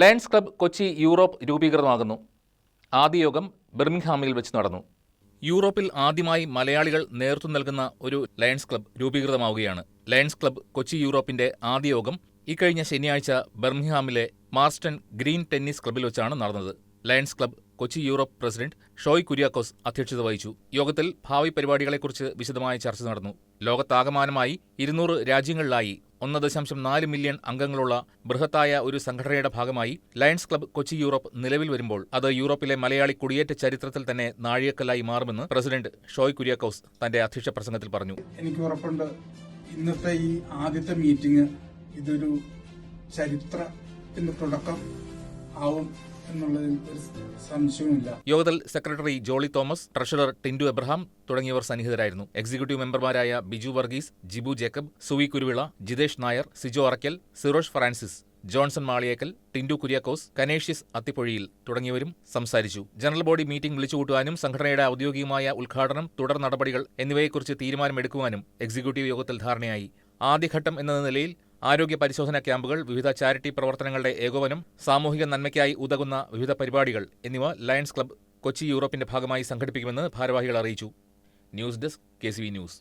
Lions club Kochi Europe രൂപീകൃതമാകുന്നു. ആദ്യ യോഗം ബിർമിംഗ്ഹാമിൽ വെച്ച് നടന്നു. യൂറോപ്പിൽ ആദ്യമായി മലയാളികൾ നേതൃത്വം നൽകുന്ന ഒരു ലയൺസ് ക്ലബ് രൂപീകൃതമാവുകയാണ്. ലയൺസ് ക്ലബ് കൊച്ചി യൂറോപ്പിന്റെ ആദ്യ യോഗം ഇക്കഴിഞ്ഞ ശനിയാഴ്ച ബർമിംഗ്ഹാമിലെ മാർസ്റ്റൺ ഗ്രീൻ ടെന്നീസ് ക്ലബ്ബിൽ വെച്ചാണ് നടന്നത്. Lions club Kochi Europe president Shoy Kuriakose അധ്യക്ഷത വഹിച്ചു. യോഗത്തിൽ ഭാവി പരിപാടികളെക്കുറിച്ച് വിശദമായ ചർച്ച നടന്നു. ലോകത്താകമാനമായി ഇരുന്നൂറ് രാജ്യങ്ങളിലായി ഒന്ന് ദശാംശം നാല് മില്യൺ അംഗങ്ങളുള്ള ബൃഹത്തായ ഒരു സംഘടനയുടെ ഭാഗമായി ലയൺസ് ക്ലബ്ബ് കൊച്ചി യൂറോപ്പ് നിലവിൽ വരുമ്പോൾ അത് യൂറോപ്പിലെ മലയാളി കുടിയേറ്റ ചരിത്രത്തിൽ തന്നെ നാഴികക്കല്ലായി മാറുമെന്ന് പ്രസിഡന്റ് ഷോയ് കുര്യാക്കോസ് തന്റെ അധ്യക്ഷ പ്രസംഗത്തിൽ പറഞ്ഞു. എനിക്ക് ഉറപ്പുണ്ട്. ഇന്നത്തെ ഈ ആദ്യത്തെ മീറ്റിംഗ് ഇതൊരു ചരിത്രത്തിന്റെ തുടക്കം ആവും. എന്നുള്ളതിൽ സംശയമില്ല യോഗത്തിൽ secretary Jolly Thomas treasurer Tindu Abraham തുടങ്ങിയവർ സന്നിഹിതരായിരുന്നു. എക്സിക്യൂട്ടീവ് മെമ്പർമാരായ Biju Varghese Jibu Jacob Suvi Kuruvila Jithesh Nair Sijo Arakkal Sirosh Francis Johnson Maliyekkal Tindu Kuriakose Canisius Athippozhiyil തുടങ്ങിയവരും സംസാരിച്ചു. ജനറൽ ബോഡി മീറ്റിംഗ് വിളിച്ചുകൂട്ടുവാനും സംഘടനയുടെ ഔദ്യോഗികമായ ഉദ്ഘാടനം തുടർ നടപടികൾ എന്നിവയെക്കുറിച്ച് തീരുമാനമെടുക്കുവാനും എക്സിക്യൂട്ടീവ് യോഗത്തിൽ ധാരണയായി. ആദ്യഘട്ടം എന്ന നിലയിൽ ആരോഗ്യ പരിശോധനാ ക്യാമ്പുകൾ വിവിധ ചാരിറ്റി പ്രവർത്തനങ്ങളുടെ ഏകോപനം സാമൂഹിക നന്മയ്ക്കായി ഉതകുന്ന വിവിധ പരിപാടികൾ എന്നിവ ലയൺസ് ക്ലബ് കൊച്ചി യൂറോപ്പിന്റെ ഭാഗമായി സംഘടിപ്പിക്കുമെന്ന് ഭാരവാഹികൾ അറിയിച്ചു. News desk K news.